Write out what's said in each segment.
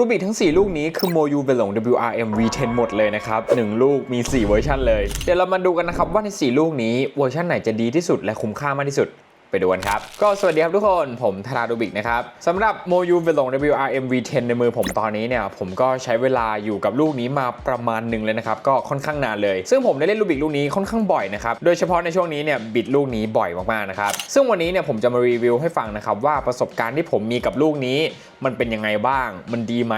รูบิกทั้ง 4 ลูกนี้คือโมยูเบลง WRM V10 หมดเลยนะครับหนึ่งลูกมี 4 เวอร์ชันเลย เดี๋ยวเรามาดูกันนะครับว่าใน 4 ลูกนี้เวอร์ชันไหนจะดีที่สุดและคุ้มค่ามากที่สุด ไปดูกันครับ ก็สวัสดีครับทุกคนผมธนาดูบิกนะครับสำหรับโมยูเบลง WRM V10 ในมือผมตอนนี้เนี่ย ผมก็ใช้เวลาอยู่กับลูกนี้มาประมาณหนึ่งเลยนะครับ ก็ค่อนข้างนานเลย ซึ่งผมได้เล่นลูกบิกลูกนี้ค่อนข้างบ่อยนะครับ โดยเฉพาะในช่วงนี้เนี่ยบิดลูกนี้บ่อยมากๆนะครับ ซึ่งวันนี้เนี่ยผมจะมารีวิวให้ฟังนะครับว่าประสบการณ์ที่ผมมีกับลูกนี้ มันเป็นยังไงบ้าง มันดีไหม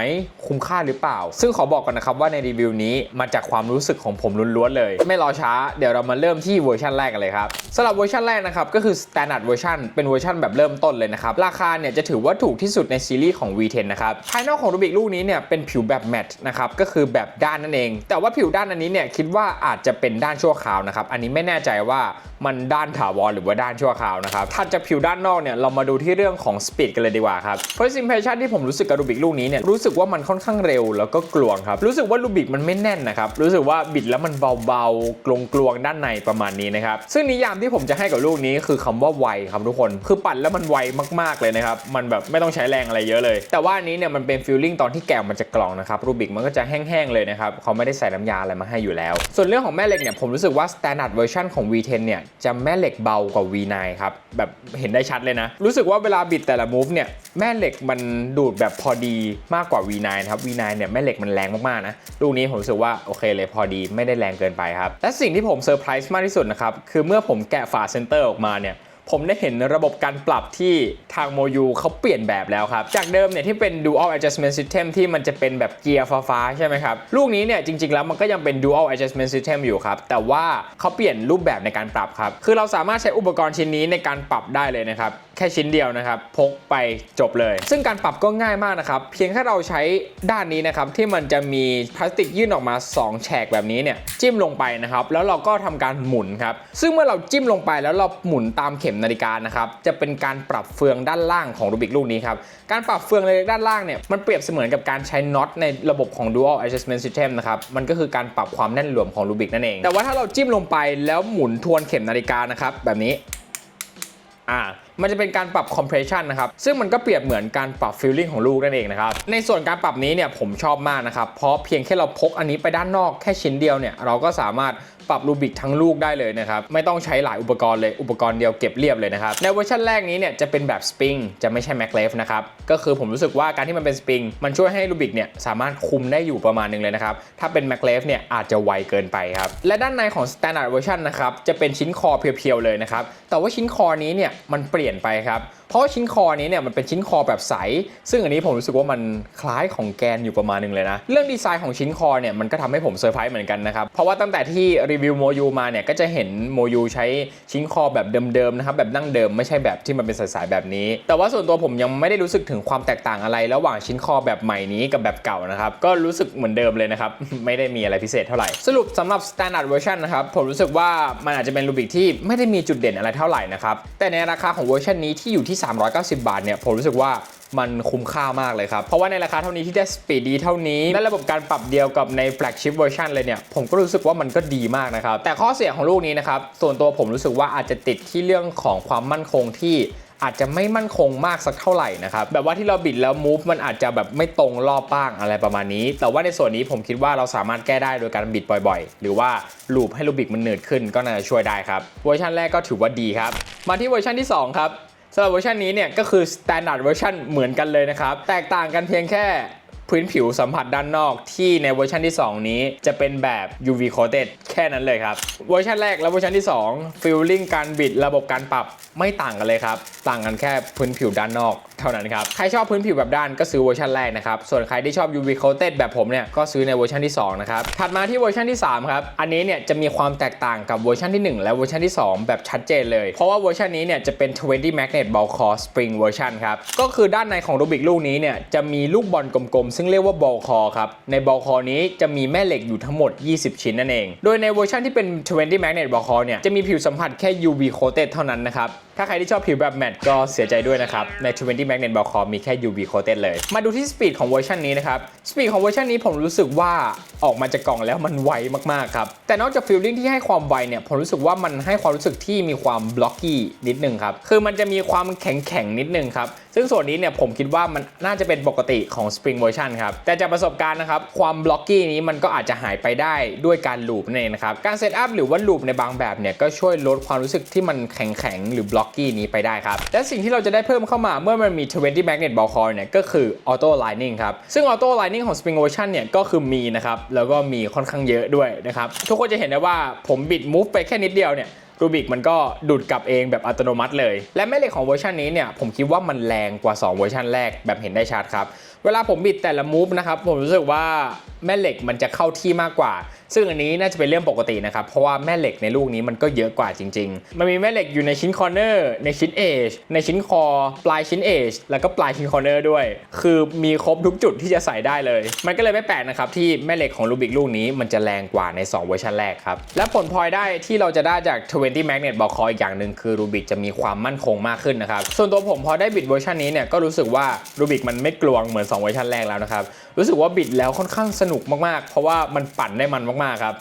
คุ้มค่าหรือเปล่า ซึ่งขอบอกก่อนนะครับว่าในรีวิวนี้มาจากความรู้สึกของผมล้วนๆเลย ไม่รอช้าเดี๋ยวเรามาเริ่มที่เวอร์ชันแรกกันเลยครับสำหรับเวอร์ชันแรกนะครับก็คือ standard version เป็นเวอร์ชันแบบเริ่มต้นเลยนะครับ ราคาเนี่ยจะถือว่าถูกที่สุดในซีรีส์ของ V10 นะครับภายนอกของรูบิกลูกนี้เนี่ยเป็นผิวแบบแมตต์นะครับก็คือแบบด้านนั่นเอง แต่ว่าผิวด้านอันนี้เนี่ยคิดว่าอาจจะเป็นด้านชั่วคราวนะครับอันนี้ไม่แน่ใจว่ามันด้านถาวรหรือว่าด้านชั่วคราวนะครับถัดจากผิวด้านนอกเนี่ยเรามาดูที่เรื่องของ speed กันเลยดีกว่าครับ first impression ที่ผมรู้สึกกับรูบิกลูกนี้เนี่ยรู้สึกว่ามันค่อนข้างเร็วแล้วก็กลวงครับรู้สึกว่ารูบิกมันไม่แน่นนะครับรู้สึกว่าบิดแล้วมันเบาๆกลวงๆด้านในประมาณนี้นะครับซึ่งนิยามที่ผมจะให้กับลูกนี้คือคำว่าครับทุกคน คือปั่นแล้วมันไวมากๆเลยนะครับ มันแบบไม่ต้องใช้แรงอะไรเยอะเลย แต่ว่าอันนี้เนี่ยมันเป็นฟีลลิ่งตอนที่แกะมันจะกล่องนะครับ รูบิกมันก็จะแห้งๆเลยนะครับเขาไม่ได้ใส่น้ำยาอะไรมาให้อยู่แล้ว ส่วนเรื่องของแม่เหล็กเนี่ยผมรู้สึกว่า standard version ของ V10 เนี่ยจะแม่เหล็กเบากว่า V9 ครับแบบเห็นได้ชัดเลยนะ รู้สึกว่าเวลาบิดแต่ละ move เนี่ยแม่เหล็กมันดูดแบบพอดีมากกว่า V9 ครับ V9 เนี่ยแม่เหล็กมันแรงมากๆนะลูกนี้ผมรู้สึกว่าโอเคเลยพอดีไม่ได้แรงเกินไปครับและสิ่งที่ผมเซอร์ไพรส์มากที่สุดนะครับคือเมื่อผมแกะฝาเซนเตอร์ออกมาเนี่ย ผมได้เห็นระบบการปรับที่ทางโมยูเขาเปลี่ยนแบบแล้วครับ จากเดิมเนี่ยที่เป็น dual adjustment system ที่มันจะเป็นแบบเกียร์ฟ้าใช่ไหมครับ ลูกนี้เนี่ยจริง ๆ แล้วมันก็ยังเป็น dual adjustment system อยู่ครับ แต่ว่าเขาเปลี่ยนรูปแบบในการปรับครับ คือเราสามารถใช้อุปกรณ์ชิ้นนี้ในการปรับได้เลยนะครับ ค่ชิ้นเดียวนะครับ พกไปจบเลย ซึ่งการปรับก็ง่ายมากนะครับ เพียงแค่เราใช้ด้านนี้นะครับ ที่มันจะมีพลาสติกยื่นออกมา 2 แฉกแบบนี้เนี่ย จิ้มลงไปนะครับ แล้วเราก็ทำการหมุนครับ ซึ่งเมื่อเราจิ้มลงไปแล้วเราหมุนตามเข็มนาฬิกานะครับ จะเป็นการปรับเฟืองด้านล่างของรูบิกลูกนี้ครับ การปรับเฟืองในด้านล่างเนี่ย มันเปรียบเสมือนกับการใช้น็อตในระบบของ dual adjustment system นะครับ มันก็คือการปรับความแน่นหลวมของรูบิกนั่นเอง แต่ว่าถ้าเราจิ้มลงไปแล้วหมุนทวนเข็มนาฬิกานะครับแบบนี้ อ่า มันจะเป็นการปรับ compression นะครับ ซึ่งมันก็เปรียบเหมือนการปรับ feeling ของลูกนั่นเองนะครับ ในส่วนการปรับนี้เนี่ยผมชอบมากนะครับ เพราะเพียงแค่เราพกอันนี้ไปด้านนอกแค่ชิ้นเดียวเนี่ยเราก็สามารถปรับรูบิกทั้งลูกได้เลยนะครับ ไม่ต้องใช้หลายอุปกรณ์เลยอุปกรณ์เดียวเก็บเรียบเลยนะครับ ในเวอร์ชันแรกนี้เนี่ยจะเป็นแบบ spring จะไม่ใช่ maglev นะครับ ก็คือผมรู้สึกว่าการที่มันเป็น spring มันช่วยให้รูบิกเนี่ยสามารถคุมได้อยู่ประมาณนึงเลยนะครับ ถ้าเป็น maglev เนี่ยอาจจะไวเกินไปครับ และด้านในของ standard version นะครับจะเป็นชิ้นคอเพียวๆเลยนะครับแต่ว่าชิ้นคอนี้เนี่ยมันเปลี่ยนไปครับ เพราะชิ้นคอนี้เนี่ยมันเป็นชิ้นคอแบบใส ซึ่งอันนี้ผมรู้สึกว่ามันคล้ายของแกนอยู่ประมาณหนึงเลยนะ เรื่องดีไซน์ของชิ้นคอเนี่ยมันก็ทำให้ผมเซอร์ไพรส์เหมือนกันนะครับ เพราะว่าตั้งแต่ที่รีวิวโมยูมาเนี่ยก็จะเห็นโมยูใช้ชิ้นคอแบบเดิมๆนะครับแบบดั้งเดิมไม่ใช่แบบที่มันเป็นสายๆแบบนี้ แต่ว่าส่วนตัวผมยังไม่ได้รู้สึกถึงความแตกต่างอะไร ระหว่างชิ้นคอแบบใหม่นี้กับแบบเก่านะครับก็รู้สึกเหมือนเดิมเลยนะครับไม่ได้มีอะไรพิเศษเท่าไหร่สรุปสำหรับ standard version นะครับผมรู้สึกว่ามันอาจจะเป็นรูบิกที่ไม่ได้มีจุดเด่นอะไรเท่าไหร่นะครับแต่ในราคาของเวอร์ชันนี้ที่อยู่ที่ 390 บาทเนี่ยผมรู้สึกว่ามันคุ้มค่ามากเลยครับ เพราะว่าในราคาเท่านี้ที่ได้สปีดดีเท่านี้ และระบบการปรับเดียวกับใน flagship version เลยเนี่ย ผมก็รู้สึกว่ามันก็ดีมากนะครับ แต่ข้อเสียของลูกนี้นะครับ ส่วนตัวผมรู้สึกว่าอาจจะติดที่เรื่องของความมั่นคงที่ อาจจะไม่มั่นคงมากสักเท่าไหร่นะครับแบบว่าที่เราบิดแล้วมูฟมันอาจจะแบบไม่ตรงรอบบ้างอะไรประมาณนี้ แต่ว่าในส่วนนี้ผมคิดว่าเราสามารถแก้ได้โดยการบิดบ่อยๆ หรือว่าลูปให้ลูบิกมันเนืดขึ้นก็น่าจะช่วยได้ครับเวอร์ชันแรกก็ถือว่าดีครับมาที่เวอร์ชันที่สองครับสำหรับเวอร์ชันนี้เนี่ยก็คือ standard version เหมือนกันเลยนะครับ แตกต่างกันเพียงแค่ พื้นผิวสัมผัสด้านนอกที่ในเวอร์ชันที่ 2 นี้จะเป็นแบบ UV coated แค่นั้นเลยครับ เวอร์ชันแรกและเวอร์ชันที่2 feeling การบิดระบบการปรับไม่ต่างกันเลยครับ ต่างกันแค่พื้นผิวด้านนอกเท่านั้นครับ ใครชอบพื้นผิวแบบด้านก็ซื้อเวอร์ชันแรกนะครับ ส่วนใครที่ชอบ UV coated แบบผมเนี่ยก็ซื้อในเวอร์ชันที่ 2 นะครับ ถัดมาที่เวอร์ชันที่ 3 ครับ อันนี้เนี่ยจะมีความแตกต่างกับเวอร์ชันที่ 1 และเวอร์ชันที่ 2 แบบชัดเจนเลย เพราะว่าเวอร์ชันนี้เนี่ยจะเป็น 20 magnet ball core spring version ครับ ก็คือด้านในของรูบิกลูกนี้เนี่ยจะมีลูกบอลกลมๆซึ่งเรียกว่าบอลคอครับ ในบอลคอนี้จะมีแม่เหล็กอยู่ทั้งหมด 20 ชิ้นนั่นเอง โดยในเวอร์ชันที่เป็น 20 magnet ball core เนี่ยจะมีผิวสัมผัสแค่ UV coated เท่านั้นนะครับ ถ้าใครที่ชอบผิวแบบแมตต์ก็เสียใจด้วยนะครับ ใน 20 Magnet Ball Core มีแค่ UV Coated เลย มาดูที่สปีดของเวอร์ชันนี้นะครับ สปีดของเวอร์ชันนี้ผมรู้สึกว่าออกมาจากกล่องแล้วมันไวมากๆครับ แต่นอกจากฟีลลิ่งที่ให้ความไวเนี่ย ผมรู้สึกว่ามันให้ความรู้สึกที่มีความบล็อกกี้นิดนึงครับ คือมันจะมีความแข็งๆนิดนึงครับ ซึ่งส่วนนี้เนี่ยผมคิดว่ามันน่าจะเป็นปกติของ Spring Version ครับ แต่จากประสบการณ์นะครับ ความบล็อกกี้นี้มันก็อาจจะหายไปได้ด้วยการลูปนั่นเองนะครับ การเซตอัพหรือว่าลูปในบางแบบเนี่ยก็ช่วยลดความรู้สึกที่มันแข็งๆหรือบล็อกกี้นี้ไปได้ครับ และสิ่งที่เราจะได้เพิ่มเข้ามาเมื่อมันมี 20 Magnet Ball Core เนี่ยก็คือ Auto Lining ครับ ซึ่ง Auto Lining ของ Spring Version เนี่ยก็คือมีนะครับ แล้วก็มีค่อนข้างเยอะด้วยนะครับ ทุกคนจะเห็นได้ว่าผมบิด move ไปแค่นิดเดียวเนี่ย รูบิกมันก็ดูดกลับเองแบบอัตโนมัติเลย และแม่เหล็กของเวอร์ชันนี้เนี่ยผมคิดว่ามันแรงกว่า 2 เวอร์ชันแรกแบบเห็นได้ชัดครับ เวลาผมบิดแต่ละมูฟนะครับผมรู้สึกว่าแม่เหล็กมันจะเข้าที่มากกว่า ซึ่งอันนี้น่าจะเป็นเรื่องปกตินะครับ เพราะว่าแม่เหล็กในลูกนี้มันก็เยอะกว่าจริง ๆ มันมีแม่เหล็กอยู่ในชิ้นคอร์เนอร์ในชิ้นเอชในชิ้นคอ ปลายชิ้นเอชแล้วก็ปลายชิ้นคอร์เนอร์ด้วย คือมีครบทุกจุดที่จะใส่ได้เลย มันก็เลยไม่แปลกนะครับที่แม่เหล็กของรูบิกลูกนี้มันจะแรงกว่าใน 2 เวอร์ชันแรกครับและผลพลอยได้ที่เราจะได้จาก20 Magnet Ball Core อีกอย่างหนึ่งคือรูบิกจะมีความมั่นคงมากขึ้นนะครับ ส่วนตัวผมพอได้บิดเวอร์ชันนี้เนี่ยก็รู้สึกว่ารูบิกมันไม่กลวงเหมือน 2 เวอร์ชันแรกแล้วนะครับ รู้สึกว่าบิดแล้วค่อนข้างสนุกมากๆ เพราะว่ามันปั่นได้มันมากๆครับ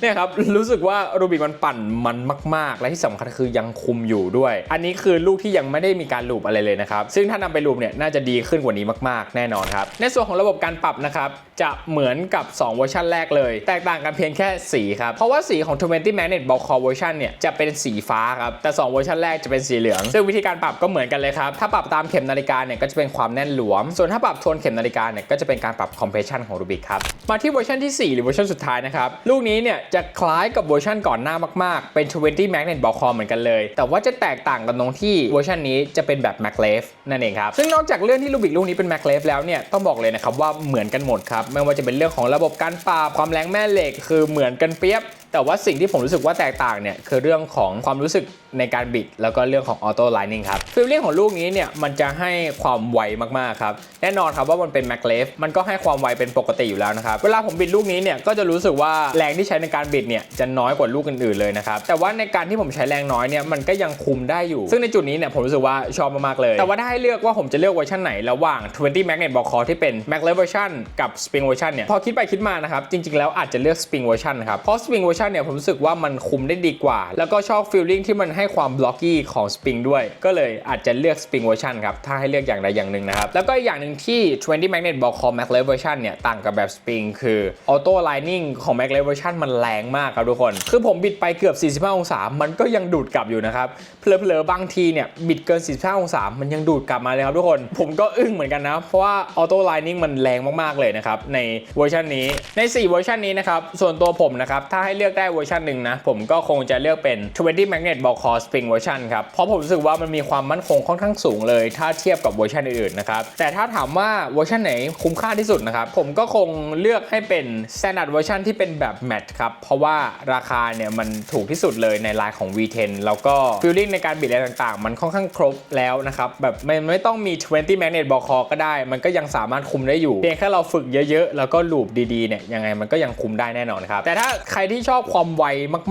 เนี่ยครับรู้สึกว่ารูบิกมันปั่นมันมาก ๆ และที่สำคัญคือยังคุมอยู่ด้วย อันนี้คือลูกที่ยังไม่ได้มีการลูปอะไรเลยนะครับ ซึ่งถ้านำไปลูปเนี่ยน่าจะดีขึ้นกว่านี้มาก ๆ แน่นอนครับ ในส่วนของระบบการปรับนะครับจะเหมือนกับ 2 เวอร์ชันแรกเลย แตกต่างกันเพียงแค่สีครับ เพราะว่าสีของ 20 Magnet Ball Core เวอร์ชันเนี่ยจะเป็นสีฟ้าครับ แต่ 2 เวอร์ชันแรกจะเป็นสีเหลือง ซึ่งวิธีการปรับก็เหมือนกันเลยครับ ถ้าปรับตามเข็มนาฬิกาเนี่ยก็จะเป็นความแน่นหลวม ส่วนถ้าปรับโทนเข็มนาฬิกาเนี่ยก็จะเป็นการปรับ compression ของรูบิกครับ มาที่เวอร์ชันที่ 4 หรือเวอร์ชันสุดท้ายนะครับ ลูกนี้เนี่ยจะคล้ายกับเวอร์ชันก่อนหน้ามากๆ เป็น 20 Magnet Ball Core เหมือนกันเลย แต่ว่าจะแตกต่างกันตรงที่เวอร์ชันนี้จะเป็นแบบ Mac l e f นั่นเองครับ ซึ่งนอกจากเรื่องที่ลูบิกลูกนี้เป็น Mac l e f แล้วเนี่ย ต้องบอกเลยนะครับว่าเหมือนกันหมดครับ ไม่ว่าจะเป็นเรื่องของระบบการปราบความแรงแม่เหล็ก คือเหมือนกันเปียบ แต่ว่าสิ่งที่ผมรู้สึกว่าแตกต่างเนี่ยคือเรื่องของความรู้สึกในการบิด แล้วก็เรื่องของออโต้ไลนิ่งครับฟีลลิ่งของลูกนี้เนี่ยมันจะให้ความไวมากๆครับแน่นอนครับว่ามันเป็นแม c เลฟมันก็ให้ความไวเป็นปกติอยู่แล้วนะครับเวลาผมบิดลูกนี้เนี่ยก็จะรู้สึกว่าแรงที่ใช้ในการบิดเนี่ยจะน้อยกว่าลูกอื่นๆเลยนะครับแต่ว่าในการที่ผมใช้แรงน้อยเนี่ยมันก็ยังคุมได้อยู่ ซึ่งในจุดนี้เนี่ยผมรู้สึกว่าชอบมากๆเลย แต่ว่าถ้าให้เลือกว่าผมจะเลือกเวอร์ชันไหนระหว่าง 20 Magnet Ball Core ที่เป็น Mac l e f version กับ Spring version เนี่ยพอคิดไปคิดมานะครับจริงๆแล้วอาจจะเลือก Spring version นครับเพราะ Spring version เนี่ยผมรู้สึกว่ามันคุมได้ดีกว่า แล้วก็ชอบ feeling ที่มันให้ความบล็อกกี้ของ Spring ด้วย ก็เลยอาจจะเลือก Spring version ครับ ถ้าให้เลือกอย่างใดอย่างหนึ่งนะครับ แล้วก็อีกอย่างหนึ่งที่ 20 Magnet Ball Core Mac l e version เนี่ยต่างกับแบบ Spring คือ Auto Lining ของ Mac l e version มันแรงมากครับทุกคน คือผมบิดไปเกือบ 45 องศา มันก็ยังดูดกลับอยู่นะครับเผลอๆบางทีเนี่ยบิดเกิน 45 องศา มันยังดูดกลับมาเลยครับทุกคน ผมก็อึ้งเหมือนกันนะ เพราะว่า Auto Lining มันแรงมากๆเลยนะครับในเวอร์ชันนี้ใน 4 เวอร์ชันนี้นะครับส่วนตัวผมนะครับถ้าให้เลือกได้เวอร์ชันหนึ่งนะ ผมก็คงจะเลือกเป็น 20 Magnet Ball Core Spring Version ครับ เพราะผมรู้สึกว่ามันมีความมั่นคงค่อนข้างสูงเลย ถ้าเทียบกับเวอร์ชันอื่นๆนะครับ แต่ถ้าถามว่าเวอร์ชันไหนคุ้มค่าที่สุดนะครับ ผมก็คงเลือกให้เป็น Standard Version ที่เป็นแบบ Matte ครับ เพราะว่าราคาเนี่ยมันถูกที่สุดเลยในไลน์ของ V10 แล้วก็ฟีลลิ่งในการบิดอะไรต่างๆ มันค่อนข้างครบแล้วนะครับ แบบไม่ไม่ต้องมี 20 Magnet Ball Core ก็ได้ มันก็ยังสามารถคุมได้อยู่ เพียงแค่เราฝึกเยอะๆ แล้วก็ลูปดีๆ เนี่ยยังไงมันก็ยังคุมได้แน่นอนครับ แต่ถ้าใครที่ชอบความไว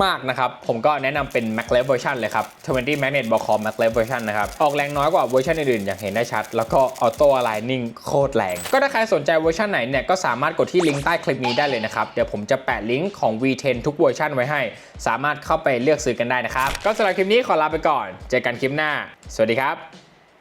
มากๆนะครับ ผมก็แนะนำเป็น Mac l e f version เลยครับ20 Magnet b o Core Mac l e f version นะครับ ออกแรงน้อยกว่าเวอร์ชันอื่นๆ อย่างเห็นได้ชัด แล้วก็ Auto Aligning โคตรแรง ก็ถ้าใครสนใจเวอร์ชันไหนเนี่ยก็สามารถกดที่ลิงก์ใต้คลิปนี้ได้เลยนะครับ เดี๋ยวผมจะแปะลิงก์ของ V10 ทุกเวอร์ชันไว้ให้ สามารถเข้าไปเลือกซื้อกันได้นะครับ ก็สำหรับคลิปนี้ขอลาไปก่อน เจอกันคลิปหน้า สวัสดีครับ